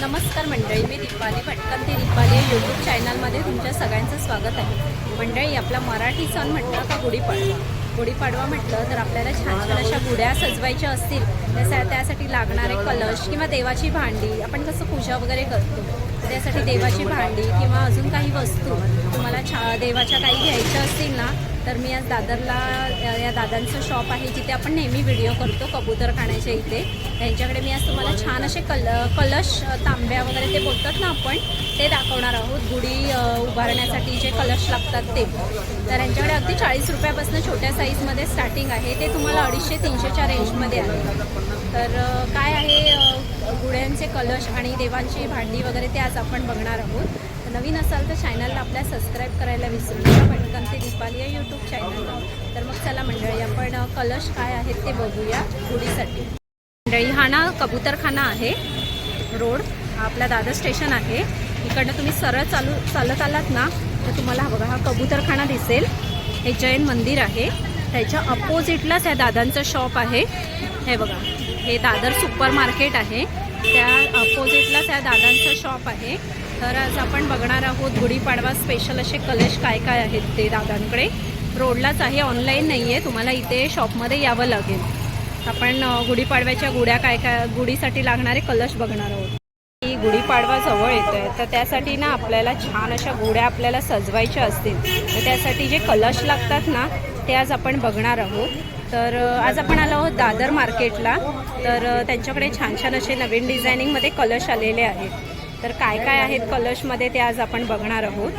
नमस्कार मंडळी मी दीपाली भटकन ते दीपाली यूट्यूब चॅनलमध्ये तुमच्या सगळ्यांचं स्वागत आहे. मंडळी आपला मराठी सण म्हटलं का गुढीपाडवा? गुढीपाडवा म्हटलं तर आपल्याला छान छान अशा गुड्या सजवायच्या असतील. त्यासा त्यासाठी लागणारे कलश किंवा देवाची भांडी आपण कसं पूजा वगैरे करतो त्यासाठी देवाची भांडी किंवा अजून काही वस्तू तुम्हाला छा देवाच्या काही घ्यायच्या असतील ना तर मी आज दादरला या दादांचं शॉप आहे जिथे आपण नेहमी व्हिडिओ करतो कबूतर खाण्याच्या इथे. त्यांच्याकडे मी आज तुम्हाला छान असे कल कलश तांब्या वगैरे ते बोलतात ना आपण ते दाखवणार आहोत. गुढी उभारण्यासाठी जे कलश लागतात ते. तर यांच्याकडे अगदी चाळीस रुपयापासून छोट्या साईजमध्ये स्टार्टिंग आहे. ते तुम्हाला अडीचशे तीनशेच्या रेंजमध्ये आहे. तर काय आहे गुढ्यांचे गुड्यांचे कलश आणि देवांची भांडी वगैरे ते आज आपण बघणार आहोत. नवीन असाल तर चॅनलला आपल्या सबस्क्राईब करायला विसरू नका. पटकन ते दीपाली या यूट्यूब चॅनल तर मग चला मंडळी आपण कलश काय आहेत ते बघूया गुढीसाठी मंडळी हा ना कबूतरखाना आहे. रोड. हा आपला दादर स्टेशन आहे. इकडनं तुम्ही सरळ चालू चालत आलात ना तर तुम्हाला हा बघा हा कबूतरखाना दिसेल. हे जैन मंदिर आहे. त्याच्या अपोजिटलाच या दादांचं शॉप आहे. हे बघा हे दादर सुपर मार्केट आहे. त्या अपोजिटलाच या दादांचं शॉप आहे. तर आज आपण बघणार आहोत गुढीपाडवा स्पेशल असे कलश काय काय आहेत ते दादांकडे. रोडलाच आहे ऑनलाईन नाही आहे तुम्हाला इथे शॉपमध्ये यावं लागेल. आपण गुढीपाडव्याच्या गुड्या काय काय गुढीसाठी लागणारे कलश बघणार आहोत. की गुढीपाडवा जवळ येतो आहे तर त्यासाठी ना आपल्याला छान अशा गुड्या आपल्याला सजवायच्या असतील. तर त्यासाठी जे कलश लागतात ना ते आज आपण बघणार आहोत. तर आज आपण आलो आहोत दादर मार्केटला. तर त्यांच्याकडे छान छान असे नवीन डिझायनिंगमध्ये कलश आलेले आहेत. तर काय काय आहेत कलशमध्ये ते आज आपण बघणार आहोत.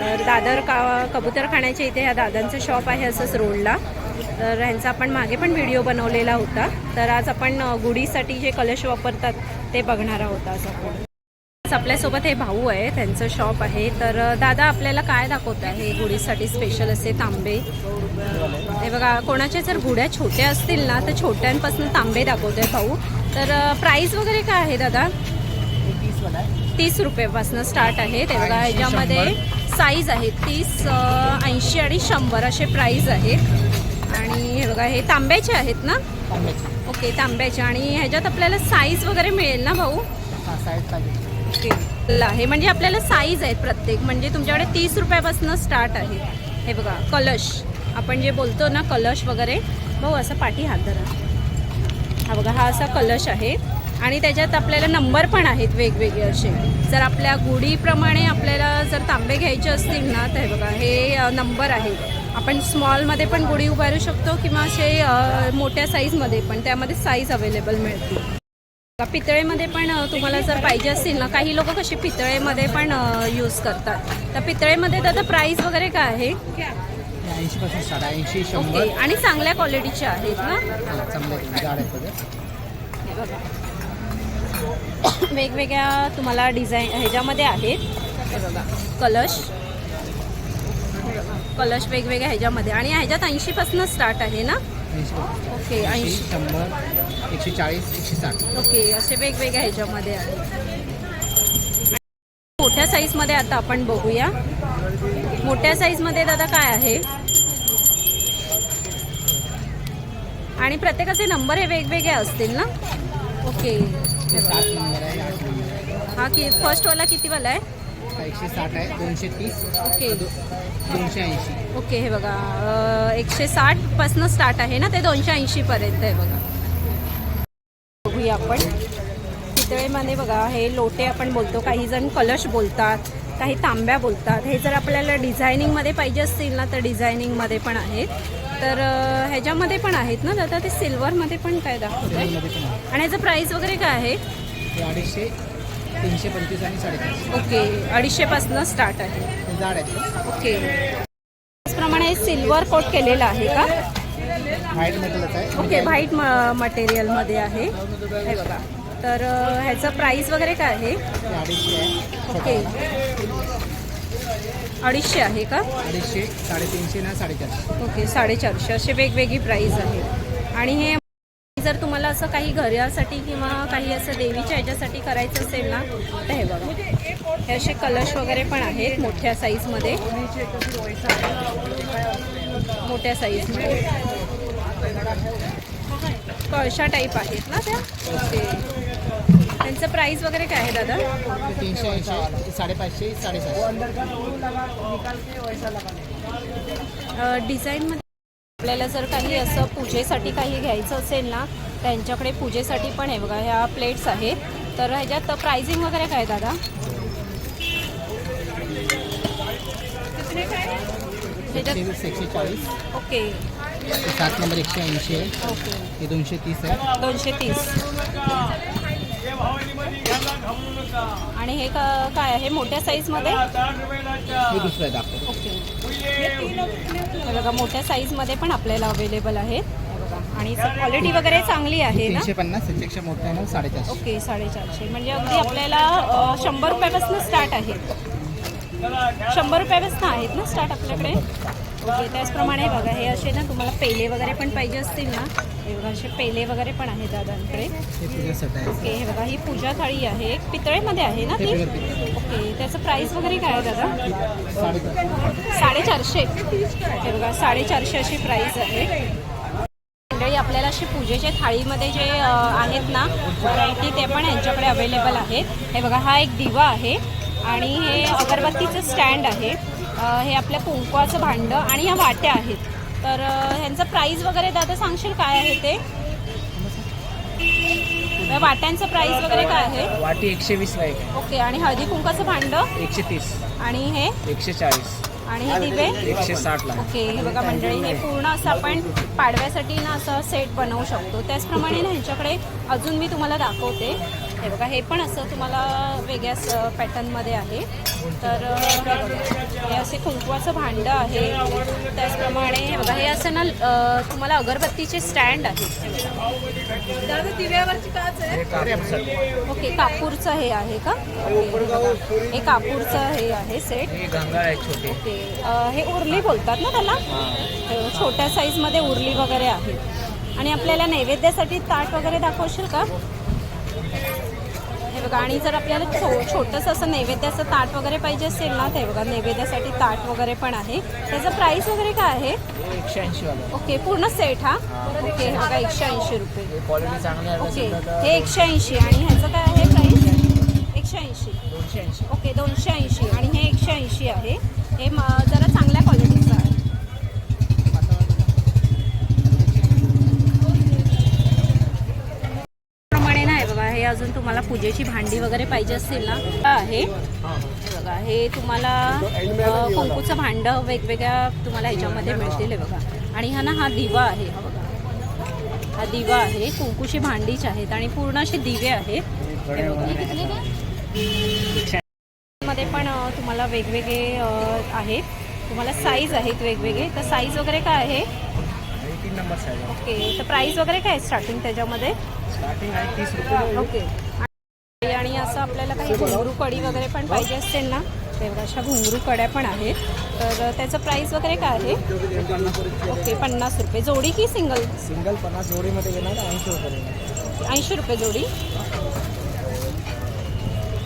तर दादर का कबूतरखान्याच्या इथे ह्या दादांचं शॉप आहे असंच रोडला. तर ह्यांचा आपण मागे पण व्हिडिओ बनवलेला होता. तर आज आपण गुढीसाठी जे कलश वापरतात ते बघणार आहोत आज आपण. आज आपल्यासोबत हे भाऊ आहे त्यांचं शॉप आहे. तर दादा आपल्याला काय दाखवत आहे? गुढीसाठी स्पेशल असे तांबे. हे बघा कोणाच्या जर गुड्या छोट्या असतील ना तर छोट्यांपासून तांबे दाखवत आहे भाऊ. तर प्राईस वगैरे काय आहे दादा? तीस रुपयापासून स्टार्ट आहे. ते बघा ह्याच्यामध्ये साईज आहे. तीस ऐंशी आणि शंभर असे प्राईज आहेत. आणि हे बघा हे तांब्याचे आहेत ना? ओके तांब्याचे. आणि ह्याच्यात आपल्याला साईज वगैरे मिळेल ना भाऊ? ओके. आहे म्हणजे आपल्याला साईज आहेत प्रत्येक. म्हणजे तुमच्याकडे तीस रुपयापासून स्टार्ट आहे. हे बघा कलश. आपण जे बोलतो ना कलश वगैरे. भाऊ असं पाठी हात धरा. हा बघा हा असा कलश आहे. आणि त्याच्यात आपल्याला नंबर पण आहेत वेगवेगळे असे. जर आपल्या गुढीप्रमाणे आपल्याला जर तांबे घ्यायचे असतील ना तर बघा हे नंबर आहे आपण स्मॉलमध्ये पण गुढी उभारू शकतो किंवा असे मोठ्या साईजमध्ये पण त्यामध्ये साईज अवेलेबल मिळतील पितळेमध्ये पण तुम्हाला जर पाहिजे असतील ना काही लोक कशी पितळेमध्ये पण यूज करतात. तर पितळेमध्ये त्याचा प्राईस वगैरे काय आहे? ओके आणि चांगल्या क्वालिटीचे आहेत ना हा, चांगले जाड आहेत बघा. हे बघा वेगवेगळ्या तुम्हाला डिझाईन ह्याच्यामध्ये आहेत. बघा कलश. कलश वेगवेगळ्या ह्याच्यामध्ये. आणि ह्याच्यात ऐंशीपासून स्टार्ट आहे ना. ओके ऐंशी. ऐंशी शंभर एकशे चाळीस एकशे साठ ओके असे वेगवेगळ्या ह्याच्यामध्ये आहे मोठ्या साईजमध्ये आता आपण बघूया. मोठ्या साईजमध्ये दादा काय आहे? आणि प्रत्येकाचे नंबर हे वेगवेगळे असतील ना? ओके हे की फर्स्टवाला कितीवाला आहे? एकशे साठ आहे दोनशे तीस. ओके. दोनशे ऐंशी. ओके हे बघा एकशे साठपासनं स्टार्ट आहे ना ते दोनशे ऐंशीपर्यंत आहे बघा. बघूया आपण. पितळेमध्ये बघा हे लोटे आपण बोलतो काही जण कलश बोलतात काही तांब्या बोलतात. हे जर आपल्याला डिझायनिंगमध्ये पाहिजे असतील ना तर डिझायनिंगमध्ये पण आहेत. तर ह्याच्यामध्ये पण आहेत ना दादा? ते सिल्वरमध्ये पण काय दाखवत आहे आहे. आणि याचं प्राईस वगैरे काय आहे? अडीचशे तीनशे पंचवीस आणि साडेतीनशे. ओके अडीचशेपासनं स्टार्ट आहे. जाड आहेत. का? ओके. त्याचप्रमाणे सिल्वर कोट केलेलं आहे का? व्हाईट आहे. ओके व्हाईट मटेरियलमध्ये आहे. हे बघा. तर ह्याचं प्राईस वगैरे काय आहे? आहे. ओके. अडीचशे आहे का? अडीचशे साडेतीनशे ना साडेचारशे. ओके साडेचारशे. असे वेगवेगळी प्राईस आहे. आणि हे जर तुम्हाला असं काही घरासाठी किंवा काही असं देवीच्या ह्याच्यासाठी करायचं असेल ना तर हे बघा. हे असे कलश वगैरे पण आहेत मोठ्या साईजमध्ये मोठ्या साईजमध्ये कळशा टाईप आहेत ना त्या? ओके. त्यांचं प्राइस वगैरे काय आहे दादा? तीनशे ऐंशी साडेपाचशे साडेसातशे डिझाईनमध्ये आपल्याला जर काही असं पूजेसाठी काही घ्यायचं असेल ना त्यांच्याकडे पूजेसाठी पण आहे बघा ह्या प्लेट्स आहेत. तर ह्याच्यात प्राइसिंग वगैरे काय दादा? एकशे चाळीस. ओके. सात नंबर एकशे ऐंशी आहे. ओके. हे दोनशे तीस आहे. दोनशे तीस. आणि हे का काय आहे? मोठ्या हे ओके. हे बघा मोठ्या साईजमध्ये पण आपल्याला अवेलेबल आहे बघा. आणि क्वालिटी वगैरे चांगली आहे ना? तीनशे पन्नास त्याच्यापेक्षा मोठं आहे ना? साडेचारशे. ओके साडेचारशे. म्हणजे अगदी आपल्याला शंभर रुपयापासून स्टार्ट आहे शंभर रुपयापासून आहेत ना स्टार्ट आपल्याकडे? ओके त्याचप्रमाणे बघा हे असे ना तुम्हाला पेले वगैरे पण पाहिजे असतील ना? हे बघा असे पेले वगैरे पण आहेत दादांकडे. आहे. ओके हे बघा ही पूजा थाळी आहे. एक पितळेमध्ये आहे ना ती. ओके त्याचं प्राईस वगैरे काय आहे दादा? साडेचारशे. हे बघा साडेचारशे अशी प्राईस आहे. मंडळी आपल्याला अशी पूजेच्या थाळीमध्ये जे आहेत ना व्हरायटी ते पण यांच्याकडे अवेलेबल आहेत. हे बघा हा एक दिवा आहे आणि हे अगरबत्तीचं स्टँड आहे. हे आपल्या कुंकवाचं भांडं आणि ह्या वाट्या आहेत. तर ह्यांचं प्राईस वगैरे दादा सांगशील काय आहे ते? वाट्यांचं प्राईस वगैरे काय आहे? वाटी एकशे वीसला एक आहे. ओके आणि हळदी कुंकाचं भांडं? एकशे तीस आणि हे? एकशे चाळीस. आणि हे दिवे? एकशे साठला ओके हे बघा मंडळी हे पूर्ण असं आपण पाडव्यासाठी ना असं सेट बनवू शकतो. त्याचप्रमाणे ना ह्यांच्याकडे अजून मी तुम्हाला दाखवते. हे बघा हे पण असं तुम्हाला वेगळ्याच पॅटर्नमध्ये आहे. तर हे असे कुंकवाचं भांडं आहे. त्याचप्रमाणे हे बघा हे असं ना तुम्हाला अगरबत्तीचे स्टँड आहे दिव्यावरची काच आहे? ओके कापूरचं हे आहे का? हे कापूरचं हे आहे सेट. हे ओके. हे उरली बोलतात ना त्याला? हे. छोट्या साईजमध्ये उरली वगैरे आहे. आणि आपल्याला नैवेद्यासाठी ताट वगैरे दाखवशील का? बघा आणि जर आपल्याला छो छोटंसं असं नैवेद्याचं ताट वगैरे पाहिजे असेल ना ते बघा नैवेद्यासाठी ताट वगैरे पण आहे. त्याचं प्राईस वगैरे काय आहे? एकशे ऐंशी वाला. ओके पूर्ण सेट हा? ओके हे बघा एकशे ऐंशी रुपये. क्वालिटी चांगली आहे ओके हे एकशे ऐंशी आणि ह्याचं काय आहे प्राईस एकशे ऐंशी. दोनशे ऐंशी. ओके दोनशे ऐंशी आणि हे एकशे ऐंशी आहे. हे जरा चांगल्या क्वालिटीचं आहे प्रमाणे नाही बघा हे अजून तुम्हाला पूजेची भांडी वगैरे पाहिजे असतील ना? आहे बघा हे तुम्हाला कुंकूचं भांडं वेगवेगळ्या तुम्हाला ह्याच्यामध्ये मिळतील हे बघा. आणि हा ना हा दिवा आहे हा बघा. हा दिवा आहे कुंकूची भांडीच आहेत आणि पूर्ण असे दिवे आहेत. मध्ये पण तुम्हाला वेगवेगळे आहेत. तुम्हाला साईज आहेत वेगवेगळे. तर साईज वगैरे काय आहे? नंबर साईज ओके तर प्राईस वगैरे काय आहे स्टार्टिंग त्याच्यामध्ये? स्टार्टिंग आहे तीस रुपये. ओके. आणि- असं आपल्याला काही घुंगरू कडी वगैरे पण पाहिजे असेल ना ते बघा अशा घुंगरू कड्या पण आहेत. तर त्याचं प्राईस वगैरे काय आहे? ओके पन्नास रुपये. जोडी की सिंगल सिंगल पन्नास जोडीमध्ये घेणार ऐंशी रुपये. ऐंशी रुपये जोडी.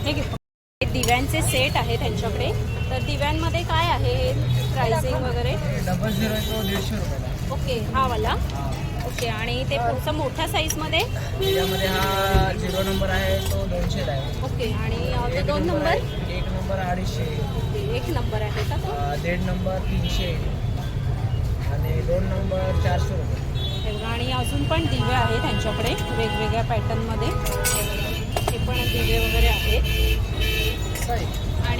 हे घे. हे दिव्यांचे सेट आहे त्यांच्याकडे. तर दिव्यांमध्ये काय आहे प्राइसिंग वगैरे? डबल झिरो आहे दीडशे रुपयाला ओके हा वाला. ओके आणि ते पुढचं मोठ्या साईजमध्ये त्यामध्ये हा झिरो नंबर आहे तो दोनशेला आहे. ओके आणि तो दोन नंबर एक नंबर अडीचशे. ओके एक नंबर आहे का तो? दीड नंबर तीनशे. आणि दोन नंबर चारशे रुपये. आणि अजून पण दिवे आहेत त्यांच्याकडे वेगवेगळ्या पॅटर्नमध्ये हे पण दिवे वगैरे आहेत.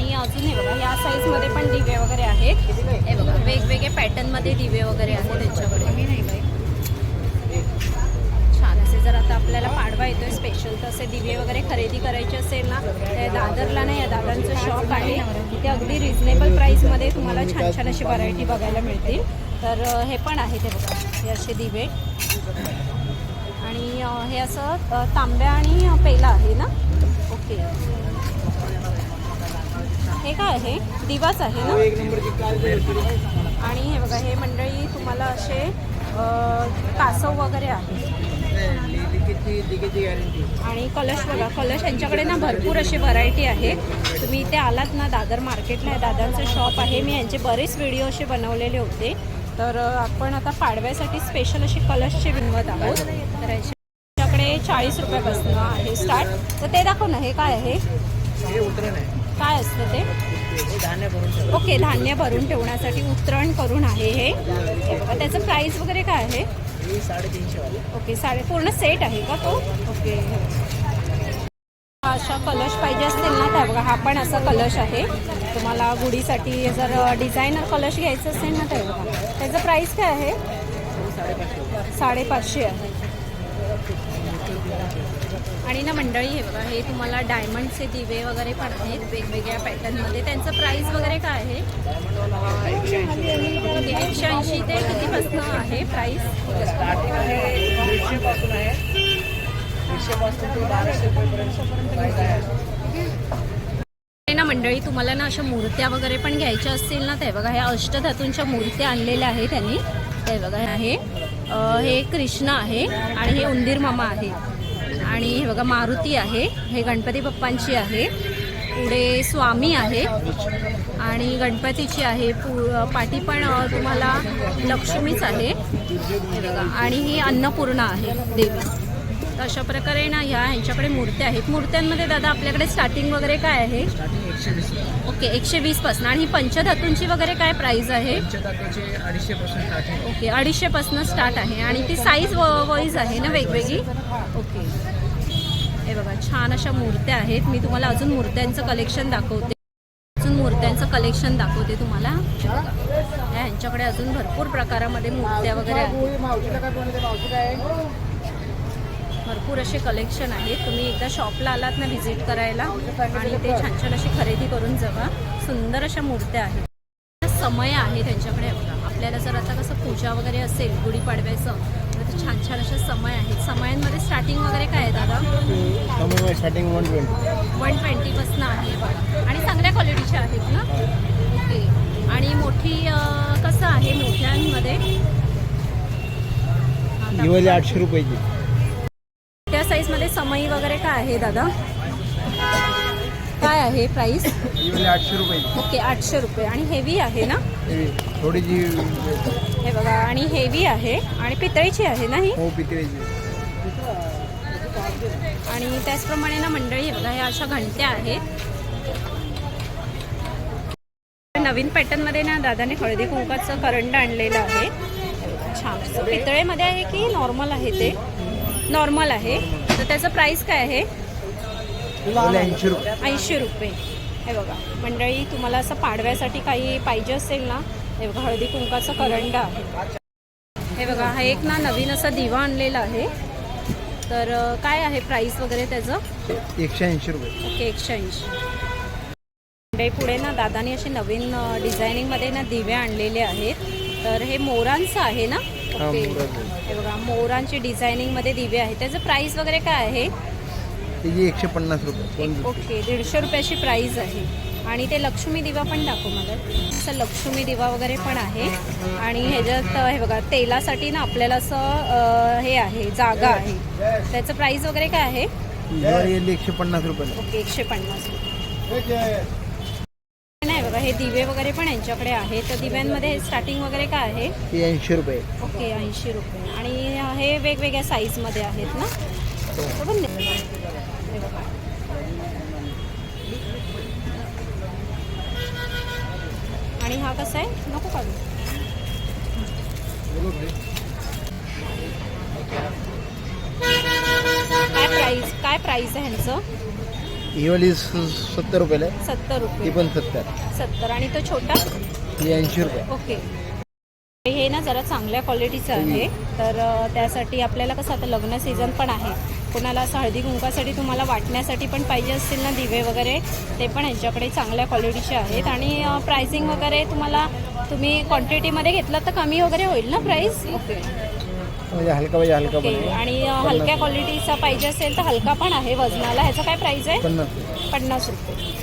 आणि अजून हे बघा या साईजमध्ये पण दिवे वगैरे आहेत. हे बघा वेगवेगळे पॅटर्नमध्ये दिवे वगैरे आहेत त्यांच्याकडे. छान असे जर आता आपल्याला पाडवा येतोय स्पेशल तर असे दिवे वगैरे खरेदी करायचे असेल ना तर दादरला ना या दादांचं शॉप आहे. इथे अगदी रिझनेबल प्राईसमध्ये तुम्हाला छान छान अशी व्हरायटी बघायला मिळतील. तर हे पण आहे ते बघा हे असे दिवे. आणि हे असं तांब्या आणि पेला आहे ना? ओके. हे काय आहे? दिवाच आहे ना? आणि हे बघा हे मंडळी तुम्हाला असे कासव वगैरे आहे आणि कलश बघा कलश यांच्याकडे ना भरपूर अशी व्हरायटी आहे. तुम्ही इथे आलात ना दादर मार्केटला आहे दादांचं शॉप आहे. मी यांचे बरेच व्हिडिओ असे बनवलेले होते. तर आपण आता पाडव्यासाठी स्पेशल असे कलशचे बनवत आहोत. तर याच्याकडे चाळीस रुपयापासून आहे स्टार्ट तर ते दाखव ना हे काय आहे. काय असतं ते? ओके धान्य भरून ठेवण्यासाठी उतरण करून आहे हे. त्याचं प्राईस वगैरे काय आहे? ओके साडे पूर्ण सेट आहे का तो? ओके. अशा कलश पाहिजे असतील ना त्या बघा हा पण असा कलश आहे. तुम्हाला गुढीसाठी जर डिझायनर कलश घ्यायचं असेल ना तर बघा. त्याचं प्राईस काय आहे? साडेपाचशे आहे. आणि ना मंडळी हे बघा हे तुम्हाला डायमंडचे दिवे वगैरे पण आहेत वेगवेगळ्या पॅटर्नमध्ये त्यांचं प्राईस वगैरे काय आहे? एकशे ऐंशी ते कितीपासून आहे प्राईस आहे ना मंडळी तुम्हाला ना अशा मूर्त्या वगैरे पण घ्यायच्या असतील ना ते बघा ह्या अष्टधातूंच्या मूर्त्या आणलेल्या आहे त्यांनी. ते बघा हे आहे. हे कृष्ण आहे आणि हे उंदीर मामा आहे. आणि हे बघा मारुती आहे. हे गणपती बाप्पांची आहे. पुढे स्वामी आहे. आणि गणपतीची आहे. पु पाठी पण तुम्हाला लक्ष्मीच आहे. हे बघा आणि ही अन्नपूर्णा आहे देवी. तर अशा प्रकारे ना ह्या ह्यांच्याकडे मूर्त्या आहेत. मूर्त्यांमध्ये दादा आपल्याकडे स्टार्टिंग वगैरे काय आहे? ओके एकशे वीसपासून. आणि ही पंचधातूंची वगैरे काय प्राइस आहे? ओके अडीचशे पासून स्टार्ट आहे. आणि ती साईज वाईज आहे ना वेगवेगळी? ओके. हे बघा छान अशा मूर्त्या आहेत. मी तुम्हाला अजून मूर्त्यांचं कलेक्शन दाखवते. अजून मूर्त्यांचं कलेक्शन दाखवते तुम्हाला. यांच्याकडे ह्यांच्याकडे अजून भरपूर प्रकारामध्ये मूर्त्या वगैरे आहेत. भरपूर असे कलेक्शन आहेत. तुम्ही एकदा शॉपला आलात ना व्हिजिट करायला आणि ते छान छान अशी खरेदी करून जगा. सुंदर अशा मूर्त्या आहेत. समय आहे त्यांच्याकडे. बघा आपल्याला जर आता कसं पूजा वगैरे असेल गुढीपाडव्याचं छान छान असे समय आहेत. समयांमध्ये स्टार्टिंग वगैरे काय आहे दादा? स्टार्टिंग वन ट्वेंटी वन ट्वेंटीपासून आहे बघा. आणि चांगल्या क्वालिटीच्या आहेत ना? ओके आणि मोठी कसं आहे मोठ्यांमध्ये. आठशे रुपयाची. त्या साईजमध्ये समई वगैरे काय आहे दादा? काय आहे प्राइस आठशे रुपयाची ओके आठशे रुपये. आणि हेवी आहे ना? थोडी जी हे बघा आणि हेवी आहे. आणि पितळीची आहे ना ही? हो पितळेची. आणि त्याचप्रमाणे ना मंडळी हे बघा ह्या अशा घंट्या आहेत. नवीन पॅटर्नमध्ये ना दादाने हळदी कुंकाचं करंड आणलेलं आहे. छान. पितळेमध्ये आहे की नॉर्मल आहे ते? नॉर्मल आहे. तर त्याचं प्राइस काय आहे? ऐंशी रुपये. ऐंशी रुपये. हे बघा मंडळी तुम्हाला असं पाडव्यासाठी काही पाहिजे असेल ना? हे बघा हळदी कुंकाचं करंड. आहे हे बघा हा एक ना नवीन असा दिवा आणलेला आहे. तर काय आहे प्राईस वगैरे त्याचं? एकशे ऐंशी रुपये. ओके एकशे ऐंशी. मंडळी पुढे ना दादानी असे नवीन डिझायनिंगमध्ये ना दिवे आणलेले आहेत. तर हे मोरांचं आहे ना? ओके. मोराचं. हे बघा मोरांची डिझायनिंगमध्ये दिवे आहेत. त्याचं प्राईस वगैरे काय आहे? त्याची एकशे पन्नास रुपये. ओके दीडशे रुपयाची प्राईज आहे. आणि ते लक्ष्मी दिवा पण दाखव मला. असं लक्ष्मी दिवा वगैरे पण आहे. आणि ह्याच्यात हे बघा तेलासाठी ना आपल्याला असं हे आहे जागा आहे. त्याचं प्राईस वगैरे काय आहे? एकशे पन्नास रुपये ओके एकशे पन्नास. नाही बघा हे दिवे वगैरे पण यांच्याकडे आहे तर दिव्यांमध्ये स्टार्टिंग वगैरे काय आहे? ऐंशी रुपये. ओके ऐंशी रुपये. आणि हे वेगवेगळ्या साईजमध्ये आहेत ना? बरोबर आणि हा कसा आहे? नको काढू. काय प्राईस काय प्राईस आहे ह्यांचं? ही वाली सत्तर रुपयाला आहे. सत्तर ती रुपये पण सत्तर. सत्तर. आणि तो छोटा? ही ऐंशी रुपये. ओके. हे ना जरा चांगल्या क्वालिटीचं आहे. तर अ, त्यासाठी आपल्याला कसं आता लग्न सीझन पण आहे. कोणाला असं हळदी कुंकासाठी तुम्हाला वाटण्यासाठी पण पाहिजे असतील ना दिवे वगैरे ते पण यांच्याकडे चांगल्या क्वालिटीचे आहेत. आणि प्राइसिंग वगैरे तुम्हाला तुम्ही क्वांटिटीमध्ये घेतलं तर कमी वगैरे होईल ना प्राईस ओके. हलका पाहिजे हलका ओके. आणि हलक्या क्वालिटीचा पाहिजे असेल तर हलका पण आहे वजनाला. ह्याचं काय प्राईस आहे? पन्नास रुपये.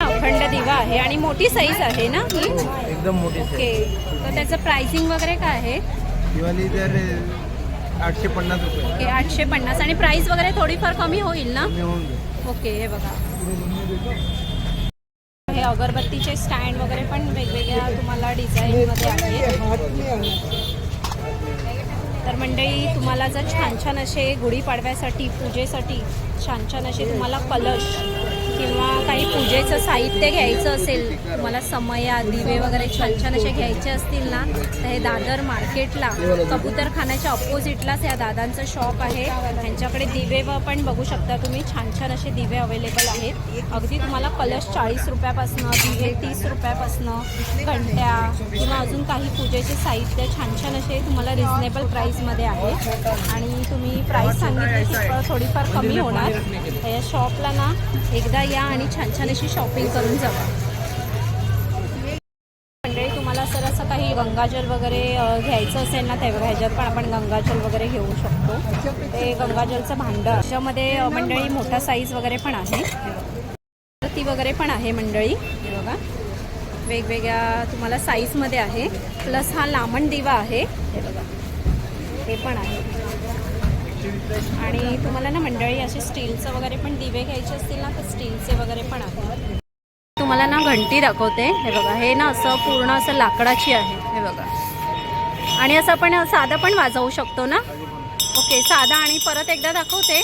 अखंड दिवा आहे आणि मोठी साईज आहे ना ही? एकदम मोठी ओके. तर त्याचं प्राइसिंग वगैरे काय आहे? दिवाळी तर आठशे पन्नास रुपये. ओके आठशे पन्नास. आणि प्राइस वगैरे थोडीफार कमी होईल ना? ओके हे बघा. हे अगरबत्तीचे स्टँड वगैरे पण वेगवेगळ्या तुम्हाला डिझाईनमध्ये आहेत. तर मंडळी तुम्हाला जर छान छान असे गुढीपाडव्यासाठी पूजेसाठी छान छान असे तुम्हाला कलश किंवा काही पूजेचं साहित्य घ्यायचं असेल तुम्हाला समया दिवे वगैरे छान छान असे घ्यायचे असतील ना तर हे दादर मार्केटला कबूतरखान्याच्या अपोजिटलाच या दादांचं शॉप आहे. त्यांच्याकडे दिवे पण बघू शकता तुम्ही छान छान असे दिवे अवेलेबल आहेत. अगदी तुम्हाला कलश चाळीस रुपयापासनं दिवे तीस रुपयापासनं घंट्या किंवा अजून काही पूजेचे साहित्य छान छान असे तुम्हाला रिझनेबल प्राईसमध्ये आहे. आणि तुम्ही प्राईस सांगितली की थोडीफार कमी होणार. या शॉपला ना एकदा या आणि छान छान अशी शॉपिंग करून जावा मंडळी तुम्हाला सर असं काही गंगाजल वगैरे घ्यायचं असेल ना तेव्हा ह्याच्यात पण आपण गंगाजल वगैरे घेऊ शकतो. ते गंगाजलचं भांडं. त्याच्यामध्ये मंडळी मोठा साईज वगैरे पण आहे. ती वगैरे पण आहे मंडळी. बघा. वेगवेगळ्या तुम्हाला साईजमध्ये आहे. प्लस हा लामण दिवा आहे. हे बघा. हे पण आहे. आणि तुम्हाला ना मंडळी असे स्टीलचं वगैरे पण दिवे घ्यायचे असतील ना तर स्टीलचे वगैरे पण आहेत. तुम्हाला ना घंटी दाखवते. हे बघा हे ना असं पूर्ण असं लाकडाची आहे. हे बघा. आणि असं आपण साधं पण वाजवू शकतो ना? ओके साधा आणि परत एकदा दाखवते.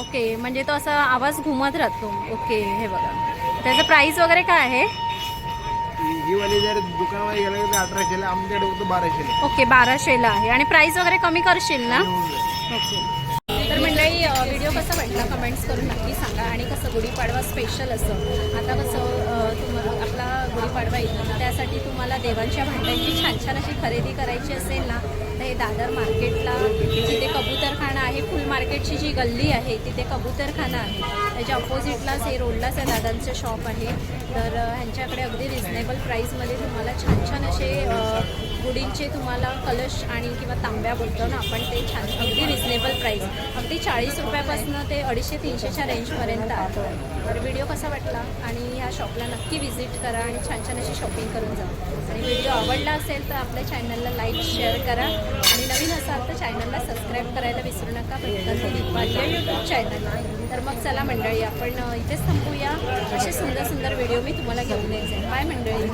ओके म्हणजे तो असा आवाज घुमत राहतो. ओके हे बघा. त्याचं प्राईस वगैरे काय आहे? ही वाली जर दुकानामध्ये गेलं तर अठराशेला आमच्याकडे होतं बाराशेला. ओके बाराशेला आहे. आणि प्राईस वगैरे कमी करशील ना? ओके. तर मंडळी व्हिडिओ कसा वाटला कमेंट्स करून नक्की सांगा. आणि कसं गुढीपाडवा स्पेशल असं? आता कसं तुम्हाला आपला गुढीपाडवा येतो. त्यासाठी तुम्हाला देवांच्या भांड्यांची छान छान अशी खरेदी करायची असेल ना तर हे दादर मार्केटला जिथे कबूतरखाना आहे फुल मार्केटची जी गल्ली आहे तिथे कबूतरखाना आहे. त्याच्या अपोजिटलाच हे रोडलाच या दादांचं शॉप आहे. तर ह्यांच्याकडे अगदी रिझनेबल प्राईसमध्ये तुम्हाला छान छान असे गुडींचे गुढींचे तुम्हाला कलश आणि किंवा तांब्या बोलतो ना आपण ते छान अगदी रिझनेबल प्राईस अगदी चाळीस रुपयापासून ते अडीचशे तीनशेच्या रेंजपर्यंत आहे. तर व्हिडिओ कसा वाटला? आणि ह्या शॉपला नक्की व्हिजिट करा आणि छान छान अशी शॉपिंग करून जा. आणि व्हिडिओ आवडला असेल तर आपल्या चॅनलला लाईक शेअर करा. नवीन असाल तर चॅनलला सबस्क्राईब करायला विसरू नका पटकन ते यूट्यूब चॅनल तर मग चला मंडळी आपण इथेच थांबूया. असे सुंदर सुंदर व्हिडिओ मी तुम्हाला घेऊन यायचे. बाय मंडळी.